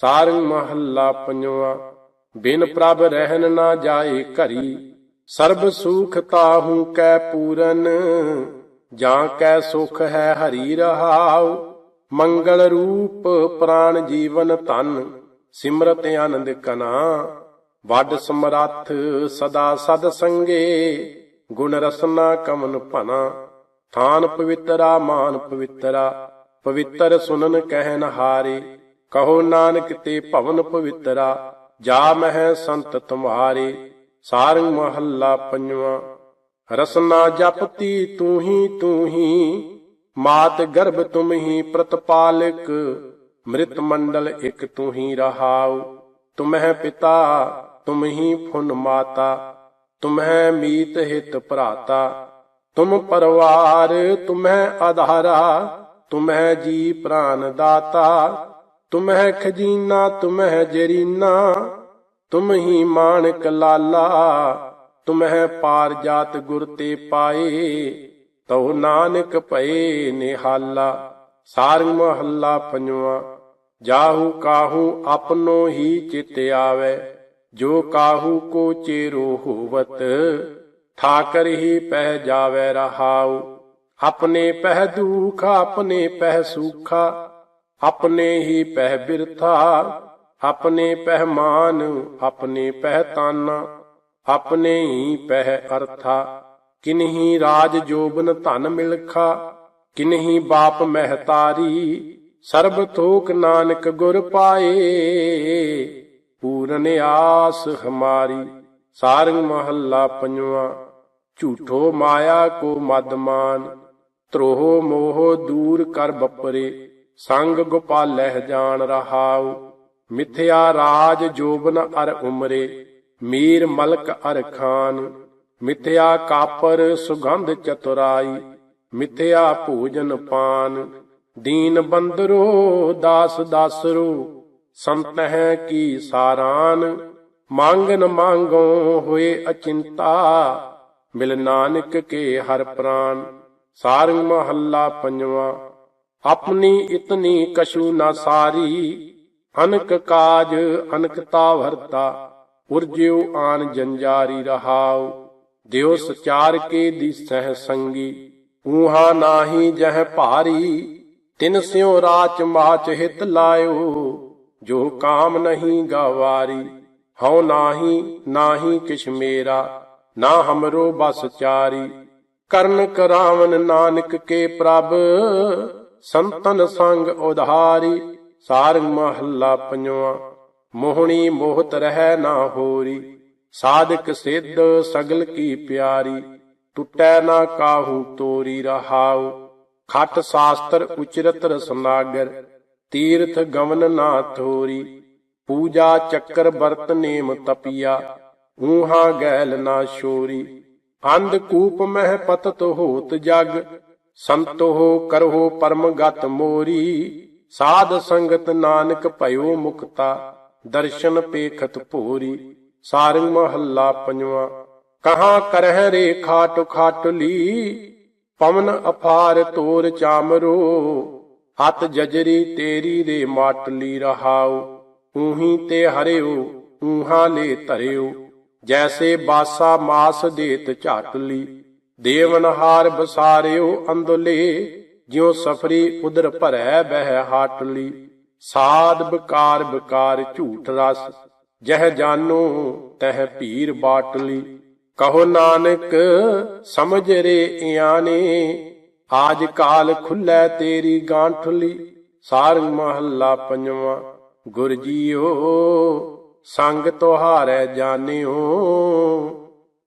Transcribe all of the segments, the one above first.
ਸਾਰੰਗ ਮਹੱਲਾ ਪੰਜਵਾ। ਬਿਨ ਪ੍ਰਭ ਰਹਿਣ ਨਾ ਜਾਏ ਘਰੀ, ਸਰਬ ਸੁਖ ਤਾਹੂ ਕੈ ਪੂਰਨ। ਜਾਂ ਕੈ ਸੁਖ ਹੈ ਹਰੀ ਰਹਾਉ, ਮੰਗਲ ਰੂਪ ਪ੍ਰਾਨ ਜੀਵਨ ਧਨ, ਸਿਮਰਤ ਆਨੰਦ ਕਨਾ। ਵੱਡ ਸਮਰੱਥ ਸਦਾ ਸਦ ਸੰਗੇ, ਗੁਣ ਰਸਨਾ ਕਮਨ ਭਨਾ। ਥਾਨ ਪਵਿੱਤਰਾ, ਮਾਨ ਪਵਿੱਤਰਾ, ਪਵਿੱਤਰ ਸੁਨਨ ਕਹਿਨ ਹਾਰੇ। ਕਹੋ ਨਾਨਕ ਤੇ ਭਵਨ ਪਵਿੱਤਰਾ, ਜਾ ਮਹਿ ਸੰਤ ਤੁਮਾਰੇ, ਸਾਰੰਗ ਮਹੱਲਾ ਪੰਜਵਾ। ਰਸਨਾ ਜਪਤੀ ਤੂੰ ਹੀ ਤੂੰ ਹੀ ਮਾਤ ਗਰਭ ਤੁਮ ਹੀ ਪ੍ਰਤਪਾਲਕ, ਮ੍ਰਿਤ ਮੰਡਲ ਇਕ ਤੂੰ ਹੀ ਰਹਾਉ। ਤੁਮਹਿ ਪਿਤਾ ਤੁਮ ਹੀ ਫੁਨ ਮਾਤਾ, ਤੁਮਹਿ ਮੀਤ ਹਿਤ ਭਰਾਤਾ। ਤੁਮ ਪਰਵਾਰ, ਤੁਮਹਿ ਆਧਾਰਾ, ਤੁਮਹਿ ਜੀ ਪ੍ਰਾਨ ਦਾਤਾ। ਤੁਮਹਿ ਖਜੀਨਾ, ਤੁਮਹਿ ਜਰੀਨਾ ਤੁਮ ਹੀ ਮਾਣਕ ਲਾਲਾ, ਤੁਮਹਿ ਪਾਰ ਜਾਤ ਗੁਰ ਤੇ ਪਾਏ, ਤਉ ਨਾਨਕ ਭਏ ਨਿਹਾਲਾ, ਸਾਰੰਗ ਮਹੱਲਾ ਪੰਜਵਾ, ਜਾਹੂ ਕਾਹੂ ਆਪਨੋ ਹੀ ਚਿਤ ਆਵੇ, ਜੋ ਕਾਹੂ ਕੋ ਚੇਰੋ ਹੋਵਤ, ਠਾਕਰ ਹੀ ਪਹਿ ਜਾਵੇ ਰਹਾਉ ਆਪਣੇ ਪਹਿ ਦੁਖ ਆਪਣੇ ਪਹਿ ਸੁਖਾ ਆਪਣੇ ਹੀ ਪਹਿ ਬਿਰਥਾ, ਆਪਣੇ ਪਹਿਮਾਨ ਆਪਣੇ ਪਹਿਤਾਨਾ ਆਪਣੇ ਹੀ ਪਹਿ ਅਰਥਾ। ਕਿਨਹੀ ਰਾਜ ਜੋਬਨ ਧਨ ਮਿਲਖਾ ਕਿਨਹੀ ਬਾਪ ਮਹਤਾਰੀ, ਸਰਬ ਥੋਕ ਨਾਨਕ ਗੁਰ ਪਾਏ। ਪੂਰਨ ਆਸ ਹਮਾਰੀ, ਸਾਰੰਗ ਮਹੱਲਾ ਪੰਜਵਾ, ਝੂਠੋ ਮਾਇਆ ਕੋ ਮਦਮਾਨ ਧਰੋਹ ਮੋਹ ਦੂਰ ਕਰ ਬਪਰੇ। ਸੰਗ ਗੋਪਾਲਹਿ ਜਾਣ ਰਹਾਉ, ਮਿਥਿਆ ਰਾਜ ਜੋਬਨ ਅਰ ਉਮਰੇ, ਮੀਰ ਮਲਕ ਅਰ ਖਾਨ। ਮਿਥਿਆ ਕਾਪਰ ਸੁਗੰਧ ਚਤੁਰਾਈ, ਮਿਥਿਆ ਭੋਜਨ ਪਾਨ। ਦੀਨ ਬੰਦਰੋ, ਦਾਸ ਦਾਸਰੋ ਸੰਤ ਹੈ ਕੀ ਸਾਰਾਨ। ਮੰਗਨ ਮੰਗੋ ਹੋਏ ਅਚਿੰਤਾ, ਮਿਲ ਨਾਨਕ ਕੇ ਹਰ ਪ੍ਰਾਨ। ਸਾਰੰਗ ਮਹੱਲਾ ਪੰਜਵਾ। ਆਪਣੀ ਇਤਨੀ ਕਸ਼ੂ ਨਾ ਸਾਰੀ। ਅਨਕ ਕਾਜ ਅਨਕਤਾ ਵਰਤਾ ਉਰਜਿਉ ਆਨ ਜੰਜਾਰੀ ਰਹਾਉ। ਦਿਓ ਸਚਾਰ ਕੇ ਦਿਸਹਿ ਸੰਗੀ, ਊਹਾ ਨਾਹੀ ਜਹ ਭਾਰੀ। ਤਿਨ ਸਿਉ ਰਾਚ ਮਾਚ ਹਿਤ ਲਾਇਓ, ਜੋ ਕਾਮ ਨਹੀਂ ਗਵਾਰੀ। ਹਉ ਨਾਹੀ ਨਾਹੀ ਕਿਛ ਮੇਰਾ, ਨਾ ਹਮਰੋ ਬਸ ਚਾਰੀ। ਕਰਨ ਕਰਾਵਨ ਨਾਨਕ ਕੇ ਪ੍ਰਭ ਸੰਤਨ ਸੰਗ ਉਧਾਰੀ, ਸਾਰੰਗ ਮਹੱਲਾ ਪੰਜਵਾ। ਮੋਹਣੀ ਮੋਹਤ ਰਹਿ ਨਾ ਹੋਰੀ, ਸਾਧਕ ਸਿੱਧ ਸਗਲ ਕੀ ਪਿਆਰੀ। ਟੁੱਟੈ ਨਾ ਕਾਹੂ ਤੋਰੀ ਰਹਾਉ, ਖਟ ਸਾਸਤਰ ਉਚਰਤ ਰਸਨਾਗਰ, ਤੀਰਥ ਗਮਨ ਨਾ ਥੋਰੀ। ਪੂਜਾ ਚੱਕਰ ਵਰਤ ਨੇਮ ਤਪੀਆ, ਊਹਾ ਗੈਲ ਨਾ ਸ਼ੋਰੀ ਅੰਧ ਕੂਪ ਮਹਿ ਪਤਤ ਹੋਤ ਜਗ ਸੰਤੋ ਕਰੋ ਪਰਮ ਗਤ ਮੋਰੀ, ਸਾਧ ਸੰਗਤ ਨਾਨਕ ਭਇਓ ਮੁਕਤਾ, ਦਰਸ਼ਨ ਪੇਖਤ ਭੋਰੀ, ਸਾਰੰਗ ਮਹੱਲਾ ਪੰਜਵਾ, ਕਹਾਂ ਕਰਹਿ ਰੇ ਖਾਟ ਖਾਟਲੀ ਪਵਨ ਅਫਾਰ ਤੋਰ ਚਾਮਰੋ, ਹੱਥ ਜਜਰੀ ਤੇਰੀ ਰੇ ਮਾਟਲੀ ਰਹਾਉ, ਊਹੀ ਤੇ ਹਰਿਓ, ਊਹਾ ਲੈ ਧਰਿਓ, ਜੈਸੇ ਬਾਸਾ ਮਾਸ ਦੇਤ ਝਾਟਲੀ ਦੇਵਨ ਦੇਵਨਹਾਰ ਬਸਾਰਿਓ ਅੰਦੁਲੇ, ਜਿਉ ਸਫਰੀ ਉਦਰ ਭਰੈ ਬਹਿ ਹਾਟਲੀ। ਸਾਧ ਬਕਾਰ ਬਕਾਰ ਝੂਠ ਰਸ, ਜਹ ਜਾਨੋ ਤਹ ਭੀਰ ਬਾਟਲੀ। ਕਹੋ ਨਾਨਕ, ਸਮਝ ਰੇ ਇਆਨੇ, ਆਜ ਕਾਲ ਖੁੱਲੈ ਤੇਰੀ ਗਾਂਠਲੀ। ਸਾਰੰਗ ਮਹੱਲਾ ਪੰਜਵਾ ਗੁਰਜੀਓ ਸੰਗ ਤੁਹਾਰੈ ਜਾਣਿਓ।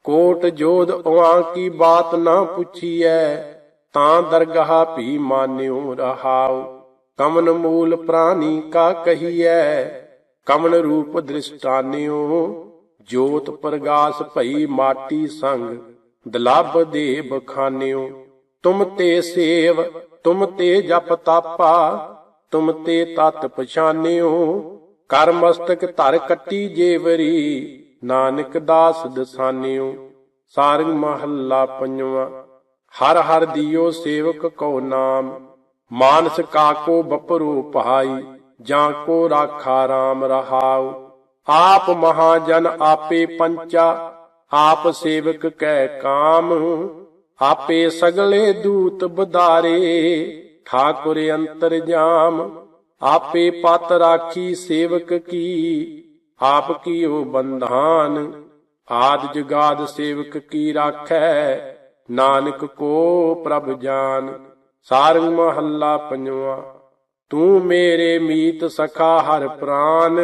ਕੋਟ ਜੋਧ ਉਆਂ ਕੀ ਬਾਤ ਨਾ ਪੁੱਛੀਐ, ਤਾਂ ਦਰਗਾਹ ਭੀ ਮਾਨਿਓ ਰਹਾਉ। ਕਮਨ ਮੂਲ ਪ੍ਰਾਨੀ ਕਾ ਕਹੀਐ, ਕਮਨ ਰੂਪ ਦ੍ਰਿਸ਼ਟਾਨਿਓ। ਜੋਤ ਪ੍ਰਗਾਸ ਭਈ ਮਾਟੀ ਸੰਗ, ਦਲਬ ਦੇ ਬਖਾਨਿਓ ਤੁਮ ਤੇ ਸੇਵ, ਤੁਮ ਤੇ ਜਪ ਤਾਪਾ, ਤੁਮ ਤੇ ਤਤ ਪਛਾਨਿਓ। ਕਰ ਮਸਤਕ ਧਰ ਕੱਟੀ ਜੇਵਰੀ ਨਾਨਕ ਦਾਸ ਦਸਾਨਿਓ ਸਾਰੰਗ ਮਹੱਲਾ ਪੰਜਵਾ। ਹਰ ਹਰ ਦਿਓ ਸੇਵਕ ਕੋ ਨਾਮ, ਮਾਨਸ ਕਾਕੋ ਬਪਰੂ ਪਹਾਈ, ਜਾਂ ਕੋ ਰਾਖਾ RAM ਰਹਾਉ। ਆਪ ਮਹਾਜਨ ਆਪੇ ਪੰਚਾ, ਆਪ ਸੇਵਕ ਕੈ ਕਾਮ। ਆਪੇ ਸਗਲੇ ਦੂਤ ਬਦਾਰੇ ਠਾਕੁਰ ਅੰਤਰ ਜਾਮ। ਆਪੇ ਪਤ ਰਾਖੀ ਸੇਵਕ ਕੀ ਆਪ ਕੀ ਕੀਓ ਬੰਧਾਨ? ਆਦ ਜਗਾਦ ਸੇਵਕ ਕੀ ਰਾਖੈ? ਨਾਨਕ ਕੋ ਪ੍ਰਭ ਜਾਨ? ਸਾਰੰਗ ਮਹੱਲਾ ਪੰਜਵਾ, ਤੂੰ ਮੇਰੇ ਮੀਤ ਸਖਾ ਹਰ ਪ੍ਰਾਨ।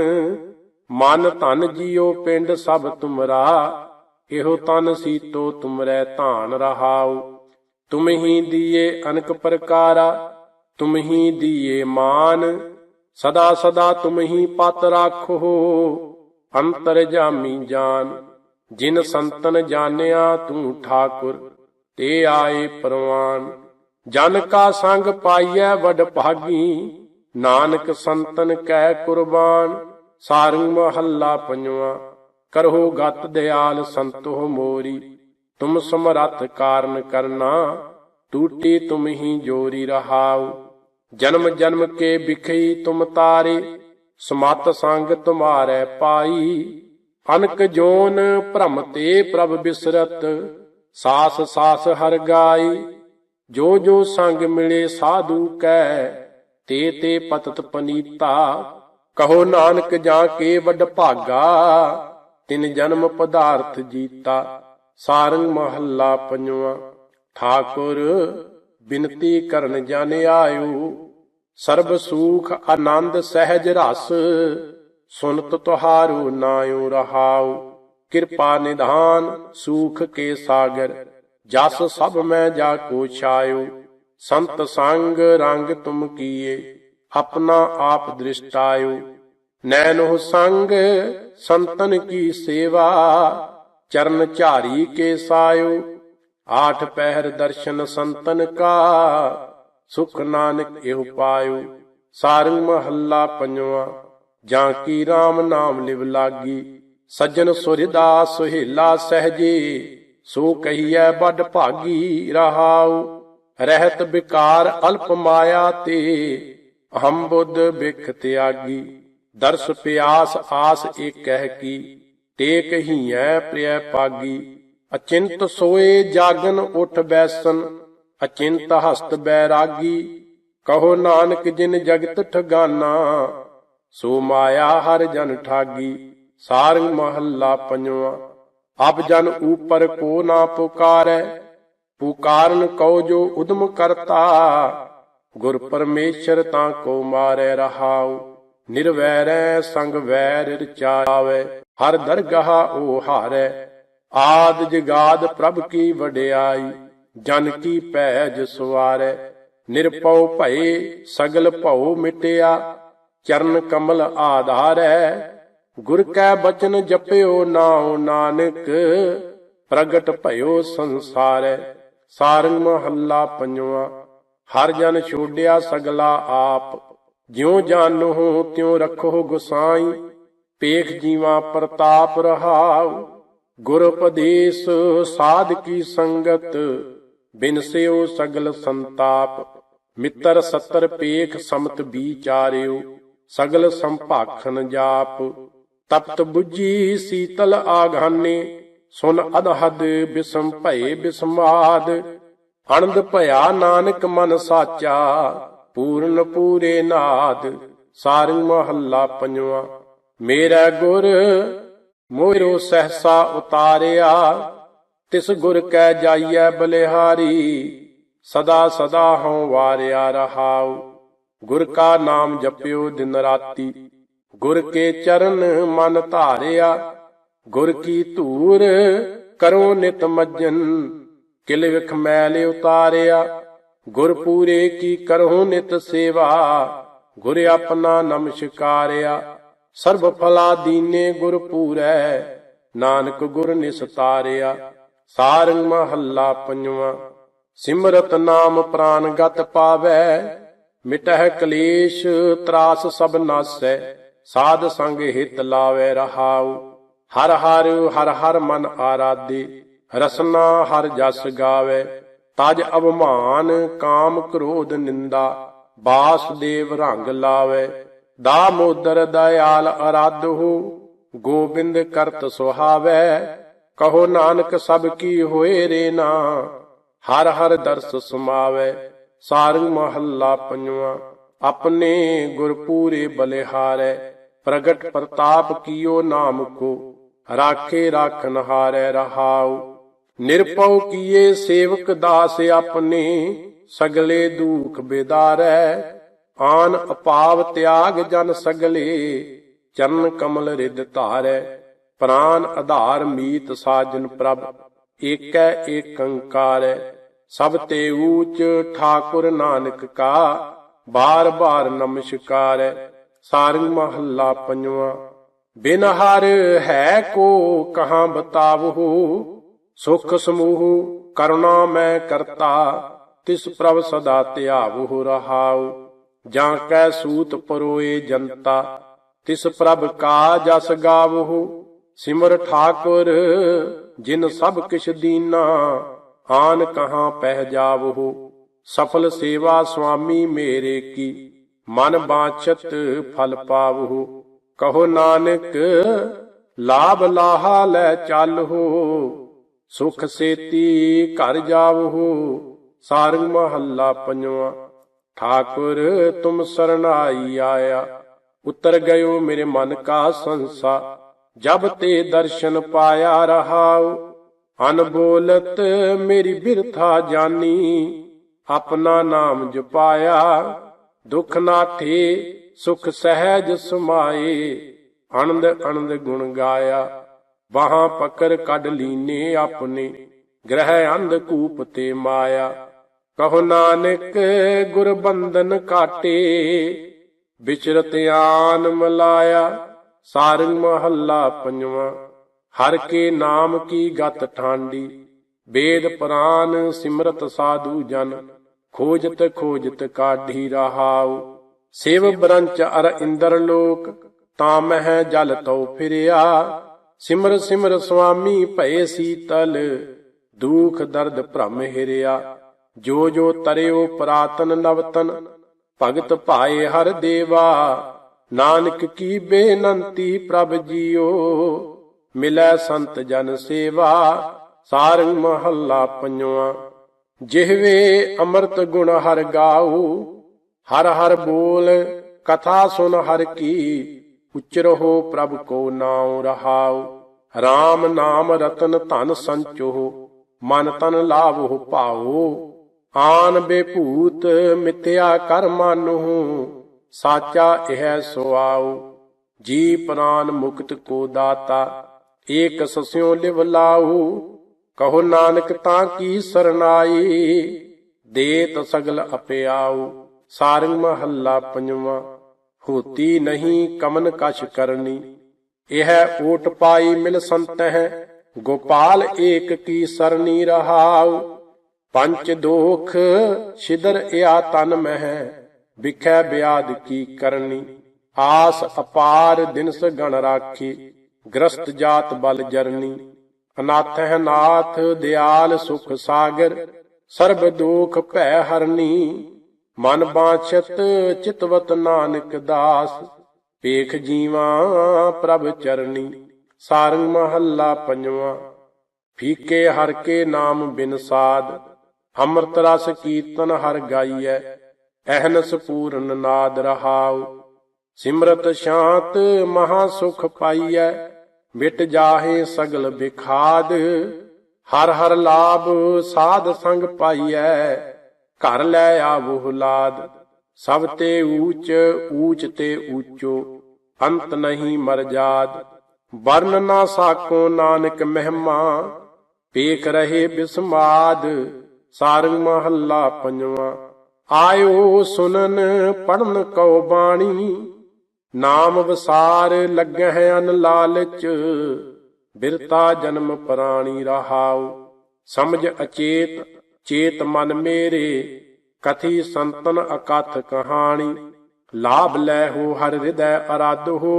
ਮਨ ਧਨ ਜੀਓ ਪਿੰਡ ਸਭ ਤੁਮਰਾ, ਇਹੋ ਤਨ ਸੀਤੋ ਤੁਮਰੈ ਧਾਨ ਰਹਾਉ। ਤੁਮ ਹੀ ਦੀਏ ਅਨਕ ਪ੍ਰਕਾਰਾ, ਤੁਮ ਹੀ ਦੀਏ ਮਾਨ। ਸਦਾ ਸਦਾ ਤੁਮ ਹੀ ਪਤ ਰਾਖੋ, ਅੰਤਰ ਜਾਮੀ ਜਾਨ। ਜਿਨ ਸੰਤਨ ਜਾਣਿਆ ਤੂੰ ਠਾਕੁਰ, ਤੇ ਆਏ ਪਰਵਾਨ। ਜਨ ਕਾ ਸੰਗ ਪਾਈਐ ਵਡ ਭਾਗੀ, ਨਾਨਕ ਸੰਤਨ ਕੈ ਕੁਰਬਾਨ। ਸਾਰੂ ਮਹੱਲਾ ਪੰਜਵਾ ਕਰੋ ਗਤ ਦਿਆਲ ਸੰਤੋ ਮੋਰੀ। ਤੁਮ ਸਮਰੱਥ ਕਾਰਨ ਕਰਨਾ, ਟੂਟੀ ਤੁਮ ਹੀ ਜੋਰੀ ਰਹਾਓ ਜਨਮ ਜਨਮ ਕੇ ਬਿਖਈ ਤੁਮ ਤਾਰੇ, ਸਮਤ ਸੰਗ ਤੁਮਾਰੇ ਪਾਈ। ਅਨਕ ਜੋਨ ਭ੍ਰਮ ਤੇ ਪ੍ਰਭ ਬਿਸਰਤ, ਸਾਸ ਸਾਸ ਹਰ ਗਾਈ। ਜੋ ਜੋ ਸੰਗ ਮਿਲੇ ਸਾਧੂ ਕੈ, ਤੇ ਤੇ ਪਤਤ ਪਨੀਤਾ। ਕਹੋ ਨਾਨਕ ਜਾ ਕੇ ਵੱਡ ਭਾਗਾ, ਤਿਨ ਜਨਮ ਪਦਾਰਥ ਜੀਤਾ। ਸਾਰੰਗ ਮਹੱਲਾ ਪੰਜਵਾ, ਠਾਕੁਰ, ਬਿਨਤੀ ਕਰਨ ਜਨ ਆਇਓ। ਸਰਬ ਸੂਖ ਆਨੰਦ ਸਹਿਜ ਰਸ, ਸੁਨਤ ਤੁਹਾਰੂ ਨਾਇਓ ਰਹਾਉ। ਕਿਰਪਾ ਨਿਧਾਨ ਸੂਖ ਕੇ ਸਾਗਰ, ਜਸ ਸਭ ਮੈਂ ਜਾ ਕੋ ਛਾਇਓ। ਸੰਤ ਸੰਗ ਰੰਗ ਤੁਮ ਕੀਏ, ਆਪਣਾ ਆਪ ਦ੍ਰਿਸ਼ਟਾਇਓ। ਨੈਨੋ ਸੰਗ ਸੰਤਨ ਕੀ ਸੇਵਾ, ਚਰਨ ਝਾਰੀ ਕੇ ਸਾਇਓ। ਆਠ ਪਹਿਰ ਦਰਸ਼ਨ ਸੰਤਨ ਕਾ ਸੁਖ ਨਾਨਕ ਇਹ ਪਾਇਓ। ਸਾਰੰਗ ਮਹੱਲਾ ਪੰਜਵਾ, ਜਾਂ ਕੀ RAM ਨਾਮ ਲਿਵ ਲਾਗੀ। ਸੱਜਣ ਸੁਰਿਦਾ ਸੁਹੇਲਾ ਸਹਜੇ, ਸੋ ਕਹੀਐ ਵੱਡ ਭਾਗੀ ਰਹਾਉ। ਰਹਿਤ ਵਿਕਾਰ ਅਲਪ ਮਾਇਆ ਤੇ, ਅਹੰ ਬੁੱਧ ਬਿਖ ਤਿਆਗੀ। ਦਰਸ ਪਿਆਸ ਆਸ ਏਕ ਕਹਿ ਕੀ, ਟੇਕ ਹੀਐ ਪ੍ਰਿਯ ਪਾਗੀ। ਅਚਿੰਤ ਸੋਏ ਜਾਗਨ ਉਠ ਬੈਸਨ ਅਚਿੰਤ ਹਸਤ ਬੈਰਾਗੀ, ਕਹੋ ਨਾਨਕ ਜਿਨ ਜਗਤ ਠਗਾਨਾ, ਸੋ ਮਾਇਆ ਹਰ ਜਨ ਠਾਗੀ, ਸਾਰੰਗ ਮਹੱਲਾ ਪੰਜਵਾ। ਅਬ ਜਨ ਉਪਰ ਕੋ ਨਾ ਪੁਕਾਰੈ, ਪੁਕਾਰਨ ਕਉ ਜੋ ਉਦਮ ਕਰਤਾ। ਗੁਰ ਪਰਮੇਸ਼ਰ ਤਾਂ ਕੋ ਮਾਰੈ ਰਹਾਉ, ਨਿਰਵੈਰੈ ਸੰਗ ਵੈਰ ਰਚਾਵੇ। ਹਰ ਦਰਗਾਹ ਉਹ ਹਾਰੈ, ਆਦ ਜਗਾਦ ਪ੍ਰਭ ਕੀ ਵਡਿਆਈ। ਜਨ ਕੀ ਪੈਜ ਸਵਾਰੈ ਨਿਰਪਉ ਭਏ ਸਗਲ ਭਉ ਮਿਟਿਆ, ਚਰਨ ਕਮਲ ਆਧਾਰੈ। ਗੁਰ ਕੈ ਬਚਨ ਜਪਿਓ ਨਾਉ ਨਾਨਕ, ਪ੍ਰਗਟ ਭਇਓ ਸੰਸਾਰੈ। ਸਾਰੰਗ ਮਹੱਲਾ ਪੰਜਵਾ, ਹਰ ਜਨ ਛੋਡਿਆ ਸਗਲਾ ਆਪ। ਜਿਉ ਜਾਣੋ ਤਿਉ ਰੱਖੋ ਗੁਸਾਈ, ਪੇਖ ਜੀਵਾ ਪ੍ਰਤਾਪ ਰਹਾਉ। ਗੁਰ ਉਪਦੇਸ਼ ਸਾਧ ਕੀ ਸੰਗਤ ਬਿਨਸਿਓ ਸਗਲ ਸੰਤਾਪ, ਮਿੱਤਰ ਸੱਤਰ ਪੇਖ ਸਮਤ ਵਿਚਾਰਿਓ, ਸਗਲ ਸੰਭਾਖਨ ਜਾਪ। ਤਪਤ 부ਜੀ ਸੀਤਲ ਆਘਾਨੇ, ਸੁਨ ਅਦਹਦ ਬਿਸਮ ਭਏ ਬਿਸਮਾਦ। ਅਨੰਦ ਭਇਆ ਨਾਨਕ ਮਨ ਸਾਚਾ, ਪੂਰਨ ਪੂਰੇ ਨਾਦ। ਸਾਰੰਗ ਮਹੱਲਾ ਪੰਜਵਾ, ਮੇਰਾ ਗੁਰ ਮੋਇਰੋ ਸਹਸਾ ਉਤਾਰਿਆ। ਤਿਸ ਗੁਰ ਕੈ ਜਾਈਐ ਬਲਿਹਾਰੀ, ਸਦਾ ਸਦਾ ਹਉ ਵਾਰਿਆ ਰਹਾਉ। ਗੁਰ ਕਾ ਨਾਮ ਜਪਿਓ ਦਿਨ ਰਾਤੀ, ਗੁਰ ਕੇ ਚਰਨ ਮਨ ਧਾਰਿਆ। ਗੁਰ ਕੀ ਧੂਰ ਕਰੋ ਨਿਤ ਮੱਜਨ, ਕਿਲ ਵਿਖ ਮੈਲ ਉਤਾਰਿਆ। ਗੁਰ ਪੂਰੇ ਕੀ ਕਰੋ ਨਿਤ ਸੇਵਾ, ਗੁਰ ਆਪਣਾ ਨਮਸਕਾਰਿਆ ਸਰਬ ਫਲਾ ਦੀਨੇ ਗੁਰ ਪੂਰੈ, ਨਾਨਕ ਗੁਰ ਨਿਸਤਾਰਿਆ। ਸਾਰੰਗ ਮਹੱਲਾ ਪੰਜਵਾਂ, ਸਿਮਰਤ ਨਾਮ ਪ੍ਰਾਨ ਗਤ ਪਾਵੈ, ਮਿਟਹਿ ਕਲੇਸ਼ ਤਰਾਸ ਸਭ ਨਾਸੈ, ਸਾਧ ਸੰਗ ਹਿਤ ਲਾਵੇ ਰਹਾਉ। ਹਰ ਹਰ ਹਰ ਹਰ ਮਨ ਆਰਾਧੇ, ਰਸਨਾ ਹਰ ਜਸ ਗਾਵੇ। ਤਜ ਅਵਮਾਨ, ਕਾਮ ਕ੍ਰੋਧ ਨਿੰਦਾ ਬਾਸਦੇਵ ਰੰਗ ਲਾਵੇ। ਦਾਮੋਦਰ ਦਇਆਲ ਅਰਾਧੋ, ਗੋਬਿੰਦ ਕਰਤ ਸੁਹਾਵੈ। ਕਹੋ ਨਾਨਕ ਸਭ ਕੀ ਹੋਏ ਰੇ ਨਾ। ਹਰ ਹਰ ਦਰਸ ਸਮਾਵੈ, ਸਾਰੰਗ ਮਹੱਲਾ ਪੰਜਵਾ। ਆਪਣੇ ਗੁਰਪੂਰੇ ਬਲਿਹਾਰੈ, ਪ੍ਰਗਟ ਪ੍ਰਤਾਪ ਕੀਓ ਨਾਮ ਕੋ। ਰਾਖੇ ਰਾਖਨ ਹਾਰੈ ਰਹਾਉ। ਨਿਰਪਉ ਕੀਏ ਸੇਵਕ ਦਾਸ ਆਪਣੇ, ਸਗਲੇ ਦੁਖ ਬੇਦਾਰੈ। ਆਨ ਅਪਾਵ ਤਿਆਗ ਜਨ ਸਗਲੇ, ਚਰਨ ਕਮਲ ਰਿਦ ਧਾਰੈ। ਪ੍ਰਾਨ ਆਧਾਰ ਮੀਤ ਸਾਜਨ ਪ੍ਰਭ, ਏਕੈ ਏਕੰਕਾਰੈ ਸਭ ਤੇ ਊਚ ਠਾਕੁਰ ਨਾਨਕ ਕਾ, ਬਾਰ ਬਾਰ ਨਮਸਕਾਰ ਸਾਰੰਗ ਮਹੱਲਾ ਪੰਜਵਾ। ਬਿਨ ਹਰ ਹੈ ਕੋ ਕਹਾਂ ਬਤਾਵਹੁ, ਸੁਖ ਸਮੂਹ ਕਰੁਣਾ ਮੈਂ ਕਰਤਾ, ਤਿਸ ਪ੍ਰਭ ਸਦਾ ਧਿਆਵਹੁ ਰਹਾਉ। ਜਾਂ ਕੈ ਸੂਤ ਪਰੋਏ ਜਨਤਾ, ਤਿਸ ਪ੍ਰਭ ਕਾ ਜਸ ਗਾਵਹੁ ਸਿਮਰ ਠਾਕੁਰ, ਜਿਨ ਸਭ ਕਿਛ ਦੀਨਾ, ਆਨ ਕਹਾ ਪਹਿ ਜਾਵਹੁ ਸਫਲ ਸੇਵਾ ਸੁਆਮੀ ਮੇਰੇ ਕੀ, ਮਨ ਬਾਛਤ ਫਲ ਪਾਵਹੁ ਕਹੋ ਨਾਨਕ, ਲਾਭ ਲਾਹਾ ਲੈ ਚੱਲਹੁ ਸੁਖ ਸੇਤੀ ਘਰ ਜਾਵਹੁ ਸਾਰੰਗ ਮਹੱਲਾ ਪੰਜਵਾ, ਠਾਕੁਰ ਤੁਮ ਸਰਨਾਈ ਆਇਆ। ਉਤਰ ਗਇਓ ਮੇਰੇ ਮਨ ਕਾ ਸੰਸਾ। ਜਬ ਤੇ ਦਰਸ਼ਨ ਪਾਇਆ ਰਹਾਉ ਅਨਬੋਲਤ ਮੇਰੀ ਬਿਰਥਾ ਜਾਨੀ, ਆਪਣਾ ਨਾਮ ਜਪਾਇਆ, ਦੁਖ ਨਾਠੇ ਸੁਖ ਸਹਿਜ ਸਮਾਏ ਆਨੰਦ ਆਨੰਦ ਗੁਣ ਗਾਇਆ, ਬਾਹਾਂ ਪਕੜ ਕੱਢ ਲੀਨੇ ਆਪਣੇ, ਗ੍ਰਹਿ ਅੰਧ ਕੂਪ ਤੇ ਮਾਇਆ, ਕਹੋ ਨਾਨਕ ਗੁਰ ਬੰਧਨ ਕਾਟੇ, ਵਿਚਰਤ ਆਨ ਮਲਾਇਆ ਸਾਰੰਗ ਮਹੱਲਾ ਪੰਜਵਾ। ਹਰ ਕੇ ਨਾਮ ਕੀ ਗਤ ਠਾਂਡੀ। ਵੇਦ ਪੁਰਾਨ ਸਿਮਰਤ ਸਾਧੂ ਜਨ। ਖੋਜਤ ਖੋਜਤ ਕਾਢੀ ਰਹਾਉ। ਸਿਵ ਬ੍ਰੰਚ ਅਰ ਇੰਦਰ ਲੋਕ। ਤਾਂ ਮਹਿ ਜਲ ਤਉ ਫਿਰਿਆ। ਸਿਮਰ ਸਿਮਰ ਸੁਆਮੀ ਭਏ ਸੀਤਲ। ਦੁਖ ਦਰਦ ਭ੍ਰਮ ਹਿਰਿਆ। ਜੋ ਜੋ ਤਰਿਓ ਪ੍ਰਾਤਨ ਨਵਤਨ। ਭਗਤ ਭਾਏ ਹਰ ਦੇਵਾ। ਨਾਨਕ ਕੀ ਬੇਨੰਤੀ ਪ੍ਰਭ ਜੀਓ? ਮਿਲੈ ਸੰਤ ਜਨ ਸੇਵਾ, ਸਾਰੰਗ ਮਹੱਲਾ ਪੰਜਵਾ। ਜਿਹਵੇ ਅੰਮ੍ਰਿਤ ਗੁਣ ਹਰ ਗਾਉ ਹਰ ਹਰ ਬੋਲ, ਕਥਾ ਸੁਨ ਹਰ ਕੀ ਉਚਰਹੁ ਪ੍ਰਭ ਕੋ ਨਾਉ ਰਹਾਉ। RAM ਨਾਮ ਰਤਨ ਧਨ ਸੰਚੋ ਮਨ ਤਨ ਲਾਭੋ ਭਾਉ। ਆਨ ਬੇਭੂਤ ਮਿਤਿਆ ਕਰ ਮਾਨੁ ਸਾਚਾ ਇਹ ਸੁਆਉ ਜੀ ਪ੍ਰਾਨ ਮੁਕਤ ਕੋ ਦਾਤਾ, ਏਕ ਸਸਿਓ ਲਿਵ ਲਾਉ, ਕਹੋ ਨਾਨਕ ਤਾਂ ਕੀ ਸਰਨਾਈ, ਦੇਤ ਸਗਲ ਅਪਿਆਉ, ਸਾਰੰਗ ਮਹੱਲਾ ਪੰਜਵਾ, ਹੋਤੀ ਨਹੀਂ ਕਮਨ ਕਛ ਕਰਨੀ, ਇਹ ਓਟ ਪਾਈ ਮਿਲ ਸੰਤ ਹੈ ਗੋਪਾਲ ਏਕ ਕੀ ਸਰਨੀ ਰਹਾਉ, ਪੰਚ ਦੋਖ ਛਿਦਰ ਇਆ ਤਨ ਮਹਿ ਵਿਖੈ ਬਿਆਦ ਕੀ ਕਰਨੀ, ਆਸ ਅਪਾਰ ਦਿਨਸ ਗਣ ਰਾਖੀ, ਗ੍ਰਸਤ ਜਾਤ ਬਲ ਜਰਨੀ ਅਨਾਥ ਹੈ ਨਾਥ ਦਿਆਲ ਸੁਖ ਸਾਗਰ, ਸਰਬ ਦੁਖ ਭੈ ਹਰਨੀ, ਮਨ ਬਾਛਤ ਚਿਤਵਤ ਨਾਨਕ ਦਾਸ, ਵੇਖ ਜੀਵਾ ਪ੍ਰਭ ਚਰਨੀ, ਸਾਰੰਗ ਮਹੱਲਾ ਪੰਜਵਾ, ਫੀਕੇ ਹਰ ਕੇ ਨਾਮ ਬਿਨ ਸਾਧ, ਅੰਮ੍ਰਿਤ ਰਸ ਕੀਰਤਨ ਹਰ ਗਾਈਐ ਅਹਨਸ ਪੂਰਨ ਨਾਦ ਰਹਾਉ। ਸਿਮਰਤ ਸ਼ਾਂਤ ਮਹਾ ਸੁਖ ਪਾਈਐ। ਮਿਟ ਜਾਹੇ ਸਗਲ ਬਿਖਾਦ। ਹਰ ਹਰ ਲਾਭ ਸਾਧ ਸੰਗ ਪਾਈਐ। ਘਰ ਲੈ ਆਵੋ ਲਾਦ ਸਭ ਤੇ ਊਚ ਊਚ ਤੇ ਊਚੋ। ਅੰਤ ਨਹੀਂ ਮਰ ਜਾਦ। ਵਰਨ ਨਾ ਸਾਕੋ ਨਾਨਕ ਮਹਿਮਾ। ਪੇਖ ਰਹੇ ਬਿਸਮਾਦ। ਸਾਰੰਗ ਮਹੱਲਾ ਪੰਜਵਾਂ। ਆਇਓ ਸੁਨਨ ਪੜਨ ਕਉ ਬਾਣੀ। ਨਾਮ ਵਿਸਾਰ ਲੱਗਹਿ ਅਨ ਲਾਲਚ, ਬਿਰਤਾ ਜਨਮ ਪ੍ਰਾਣੀ ਰਹਾਉ। ਸਮਝ ਅਚੇਤ, ਚੇਤ ਮਨ ਮੇਰੇ, ਕਥੀ ਸੰਤਨ ਅਕਥ ਕਹਾਣੀ। ਲਾਭ ਲੈ ਹੋ ਹਰ ਹਿਰਦੈ ਅਰਾਧ ਹੋ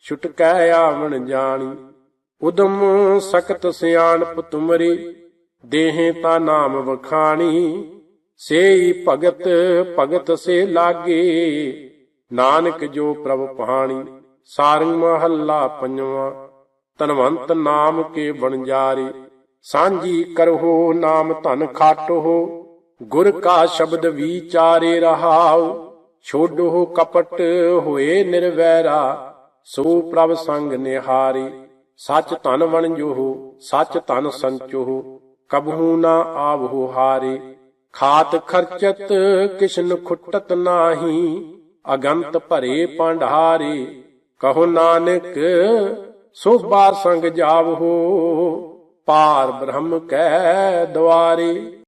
ਛੁਟਕੈ ਆਵਣ ਜਾਣੀ। ਉਦਮ ਸਖਤ ਸਿਆਣਪ ਤੁਮਰੀ, ਦੇਹੇ ਤਾ ਨਾਮ ਵਖਾਣੀ। ਸੇਈ ਭਗਤ ਭਗਤ ਸੇ ਲਾਗੇ। ਨਾਨਕ ਜੋ ਪ੍ਰਭ ਪਹਾਣੀ ਸਾਰੰਗ ਮਹੱਲਾ ਪੰਜਵਾਂ। ਤਨਵੰਤ ਨਾਮ ਕੇ ਬਣਜਾਰੇ ਸਾਂਝੀ ਕਰਹੁ ਨਾਮ ਧਨ ਖਾਟੋ। ਗੁਰ ਕਾ ਸ਼ਬਦ ਵਿਚਾਰੇ ਰਹਾਉ, ਛੋਡੋ ਕਪਟ ਹੋਏ ਨਿਰਵੈਰਾ। ਸੋ ਪ੍ਰਭ ਸੰਗ ਨਿਹਾਰੇ, ਸਚ ਧਨ ਵਣਜੋ, ਸੱਚ ਧਨ ਸੰਚੋ। ਕਬਹੂ ਨਾ ਆਵਹੁ ਹਾਰੇ। ਖਾਤ ਖਰਚਤ ਕਿਸ਼ਨ ਖੁੱਟਤ ਨਾਹੀ, ਅਗੰਤ ਭਰੇ ਪੰਡਾਰੇ ਕਹੋ ਨਾਨਕ ਸੋਭਾ ਸੰਗ ਜਾਵਹੋ ਪਾਰ ਬ੍ਰਹਮ ਕੈ ਦੁਆਰੇ